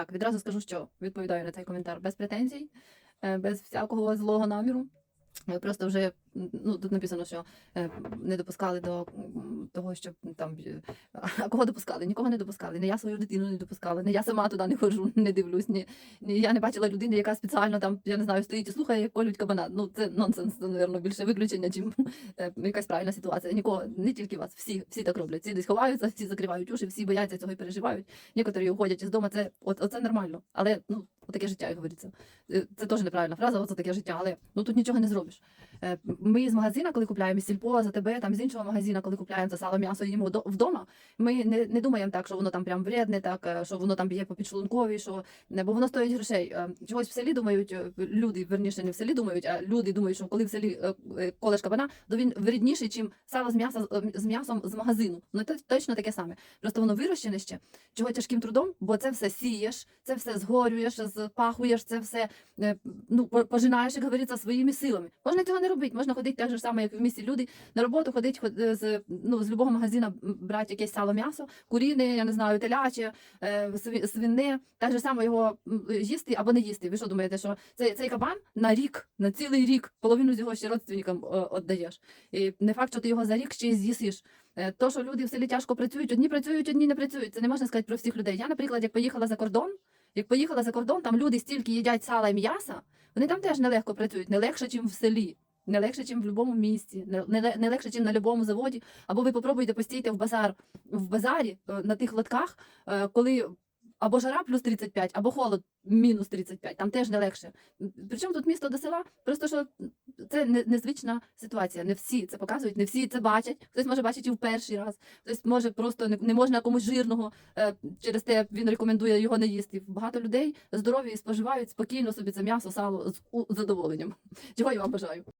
так, відразу скажу, що відповідаю на цей коментар без претензій, е, без всякого злого наміру. Е, Просто вже ну тут написано, що е, не допускали до того, щоб там е, а кого допускали? Нікого не допускали. Не я свою дитину не допускала, не я сама туди не ходжу, не дивлюсь. Ні, ні я не бачила людини, яка спеціально там, я не знаю, стоїть і слухає, як колють кабана. Ну це нонсенс, це, напевно, більше виключення, чим е, якась правильна ситуація. Нікого, не тільки вас, всі, всі так роблять. Всі десь ховаються, всі закривають уші, всі бояться цього і переживають. Некоторі уходять із дому. Це от оце нормально. Але ну таке життя, як говориться. Е, Це теж неправильна фраза, оце таке життя, але ну тут нічого не зробиш. Е, Ми з магазина, коли купляємо сільпо за тебе, там з іншого магазина, коли купляємо це сало, м'ясо їмо до- вдома. Ми не, не думаємо так, що воно там прям вредне, так е, що воно там б'є по підшлунковій, що бо воно стоїть грошей. Е, Чогось в селі думають люди, верніше не в селі думають, а люди думають, що коли в селі колеш кабана, то він вредніший, чим сало з м'яса з м'ясом з магазину. Ну то точно таке саме. Просто воно вирощене ще чого тяжким трудом, бо це все сієш, це все згорюєш, запахуєш, це все ну, пожинаєш, як говориться, своїми силами. Можна цього не робити, можна ходити так же само, як в місті люди на роботу ходити е, з, ну, з любого магазина брати якесь сало м'ясо, куріне, я не знаю, теляче, е, свине, так же само його їсти або не їсти. Ви що думаєте, що цей, цей кабан на рік, на цілий рік, половину з його ще родственникам віддаєш. І не факт, що ти його за рік ще й з'їсиш. Е, То, що люди в селі тяжко працюють, одні працюють, одні не працюють. Це не можна сказати про всіх людей. Я, наприклад, як поїхала за кордон, як поїхала за кордон, там люди стільки їдять сала і м'яса, вони там теж нелегко працюють, не легше, ніж в селі. Не легше, ніж в будь-якому місті, не, не, легше, ніж на будь-якому заводі. Або ви попробуйте постійте в базар в базарі е, на тих лотках, е, коли або жара плюс 35, або холод мінус 35, там теж не легше. Причому тут місто до села, просто що це не- незвична ситуація. Не всі це показують, не всі це бачать. Хтось може бачити і в перший раз, хтось може просто не, можна комусь жирного. е, Через те він рекомендує його не їсти. Багато людей здорові споживають спокійно собі це м'ясо, сало з задоволенням. Чого я вам бажаю.